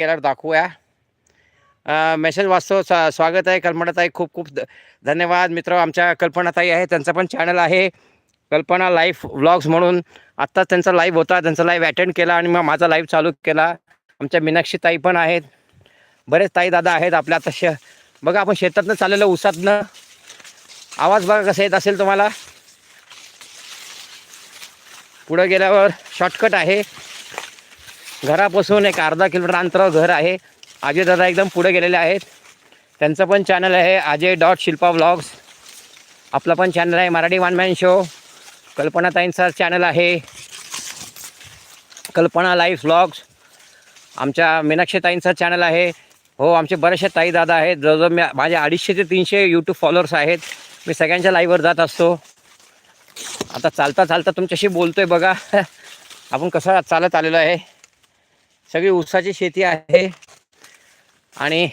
केल्यावर दाखवूया. मेसेज वाचतो स्वा स्वागत आहे कल्पनाताई खूप खूप धन्यवाद. मित्र आमच्या कल्पनाताई आहे त्यांचं पण चॅनल आहे. कल्पना लाईफ व्लॉग्स म्हणून. आत्ताच त्यांचा लाईव्ह होता त्यांचा लाईव्ह अटेंड केला आणि मग माझा लाईव्ह चालू केला. आमच्या मीनाक्षी ताई पण आहेत. बरेच ताई दादा आहेत आपल्या आता श बघा आपण शेतातनं चाललेलं उसातनं आवाज बघा कसा येत असेल तुम्हाला. पुढं गेल्यावर शॉर्टकट आहे. घरापासून एक अर्धा किलोमीटर अंतरावर घर आहे. अजय दादा एकदम पुढे गेलेले आहेत. त्यांचं पण चॅनल आहे. अजय डॉट शिल्पा व्लॉग्स आपलं पण चॅनल आहे. मराठी वन मॅन शो कल्पनाताईंचा चॅनल आहे. कल्पना लाईफ ब्लॉग्स आमच्या मीनाक्षी ताईंचा चॅनल आहे. हो आमचे बरेचसे ताई दादा आहेत. जवळजवळ मी माझे अडीचशे ते तीनशे यूट्यूब फॉलोअर्स आहेत. मी सगळ्यांच्या लाईव्हवर जात असतो. आता चालता चालता तुमच्याशी बोलतो आहे बघा. आपण कसं चालत आलेलो आहे. सगळी ऊसाची शेती आहे. आणि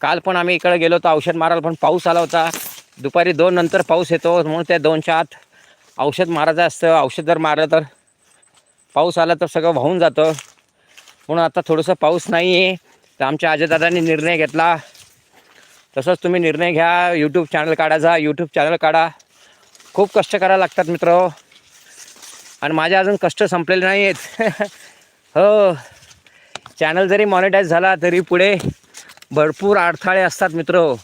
काल पण आम्ही इकडे गेलो होतो औषध मारायला पण पाऊस आला होता. दुपारी दोन नंतर पाऊस येतो म्हणून त्या दोनच्या आत औषध मारायचं असतं. औषध जर मारलं तर पाऊस आला तर सगळं वाहून जातं. म्हणून आता थोडंसं पाऊस नाही आहे तर आमच्या आजदादांनी निर्णय घेतला. तसंच तुम्ही निर्णय घ्या. यूट्यूब चॅनल काढायचा यूट्यूब चॅनल काढा. खूप कष्ट करायला लागतात मित्र. आणि माझे अजून कष्ट संपलेले नाही आहेत हो. चॅनल जरी मॉनिटाईज झाला तरी पुढे भरपूर अडथळे असतात मित्र.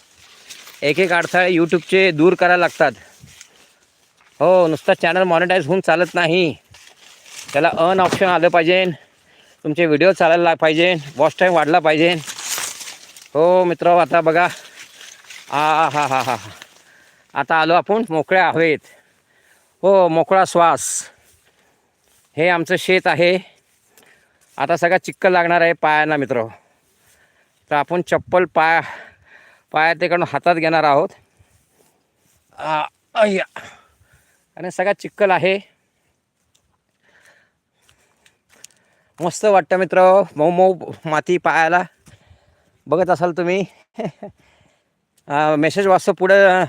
एक एक अडथळे यूट्यूबचे दूर करायला लागतात. हो नुसतं चॅनल मॉनिटाईज होऊन चालत नाही. त्याला अन ऑप्शन आलं पाहिजे. तुमचे व्हिडिओ चालायला पाहिजे. वॉच टाईम वाढला पाहिजे. हो मित्र आता बघा. आ हा हा हा. आता आलो आपण मोकळ्या हवेत. हो मोकळा श्वास. हे आमचं शेत आहे. आता सगळा चिक्कल लागणार आहे पायांना मित्र. तर आपण चप्पल पाय पाया तिकडून हातात घेणार आहोत. अय्या. आणि सगळा चिक्कल आहे. मस्त वाटतं मित्र. मऊ मऊ माती पायाला. बघत असाल तुम्ही. मेसेज वाचतो पुढं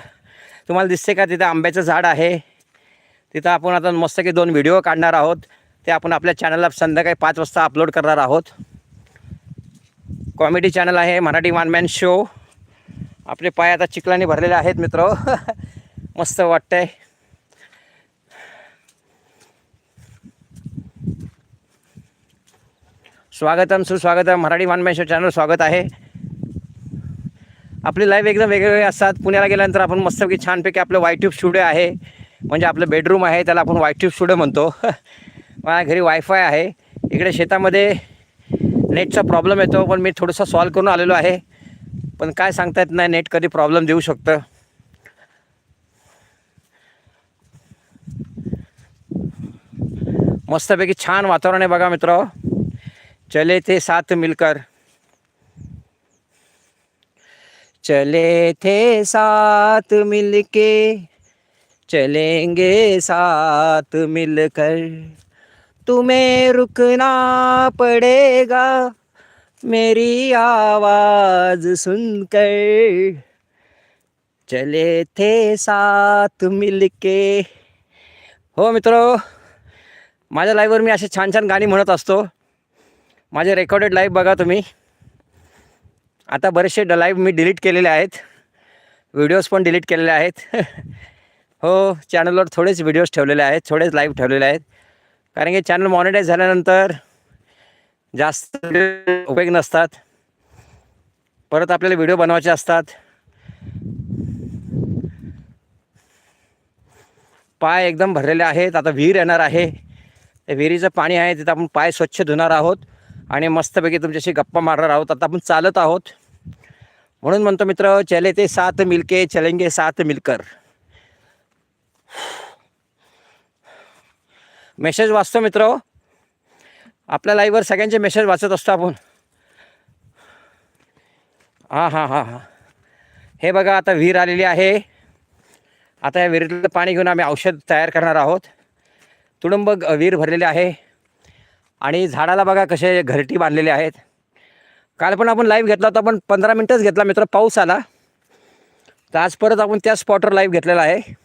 तुम्हाला दिसते का? तिथं आंब्याचं झाड आहे. तिथं आपण आता मस्त की दोन व्हिडिओ काढणार आहोत. ते आपण आपल्या चॅनलला संध्याकाळी पाच वाजता अपलोड करणार आहोत. कॉमेडी चॅनल आहे मराठी वन मॅन शो आपले पाय आता चिखलाने भरलेले आहेत मित्र. मस्त वाटतंय. स्वागतम सुस्वागतम. Marathi one man show channel स्वागत आहे. आपली लाईव्ह एकदम वेगवेगळे असतात. पुण्याला गेल्यानंतर आपण मस्तपैकी छानपैकी आपलं वायट्यूब स्टुडिओ आहे. म्हणजे आपलं बेडरूम आहे त्याला आपण वायट्यूब स्टुडिओ म्हणतो. माझ्या घरी वायफाय आहे. इकडे शेतामध्ये नेटचा प्रॉब्लेम येतो पण मी थोडंसं सॉल्व करून आलेलो आहे. पण काय सांगता येत नाही नेट कधी प्रॉब्लेम देऊ शकतं. मस्तपैकी छान वातावरण आहे बघा मित्र. चले थे साथ मिलकर. चले थे साथ मिलके. चलेंगे साथ मिलकर. तुम्हें रुकना पड़ेगा मेरी आवाज सुनकर। चले थे साथ मिलके। हो मित्र माझ्या लाईव्हवर मी असे छान छान गाणी म्हणत असतो. माझे रेकॉर्डेड लाईव्ह बघा तुम्ही. आता बरेचसे ड लाईव्ह मी डिलीट केलेले आहेत. व्हिडिओज पण डिलीट केलेले आहेत. हो चॅनलवर थोडेच व्हिडिओज ठेवलेले आहेत थोडेच लाईव्ह ठेवलेले आहेत. कारण की चॅनल मॉनिटाईज झाल्यानंतर जास्त उपयोग नसतात. परत आपल्याला व्हिडिओ बनवायचे असतात. पाय एकदम भरलेले आहेत. आता विहीर येणार आहे. त्या विहिरीचं पाणी आहे. तिथं आपण पाय स्वच्छ धुणार आहोत. आणि मस्तपैकी तुमच्याशी गप्पा मारणार आहोत. आता आपण चालत आहोत. म्हणून म्हणतो मित्र चले ते सात मिलके चलेंगे सात मिलकर. मेसेज वाचतो मित्र हो. आपल्या लाईव्हवर सगळ्यांचे मेसेज वाचत असतो आपण. हां हां हां हां. हे बघा आता विहीर आलेली आहे. आता या विहिरीतलं पाणी घेऊन आम्ही औषध तयार करणार आहोत. तुडुंब विहीर भरलेले आहे. आणि झाडाला बघा कसे घरटी बांधलेले आहेत. काल पण आपण लाईव्ह घेतला होता पण पंधरा मिनटंच घेतला मित्र पाऊस आला. तर आज परत आपण त्या स्पॉटवर लाईव्ह घेतलेला आहे.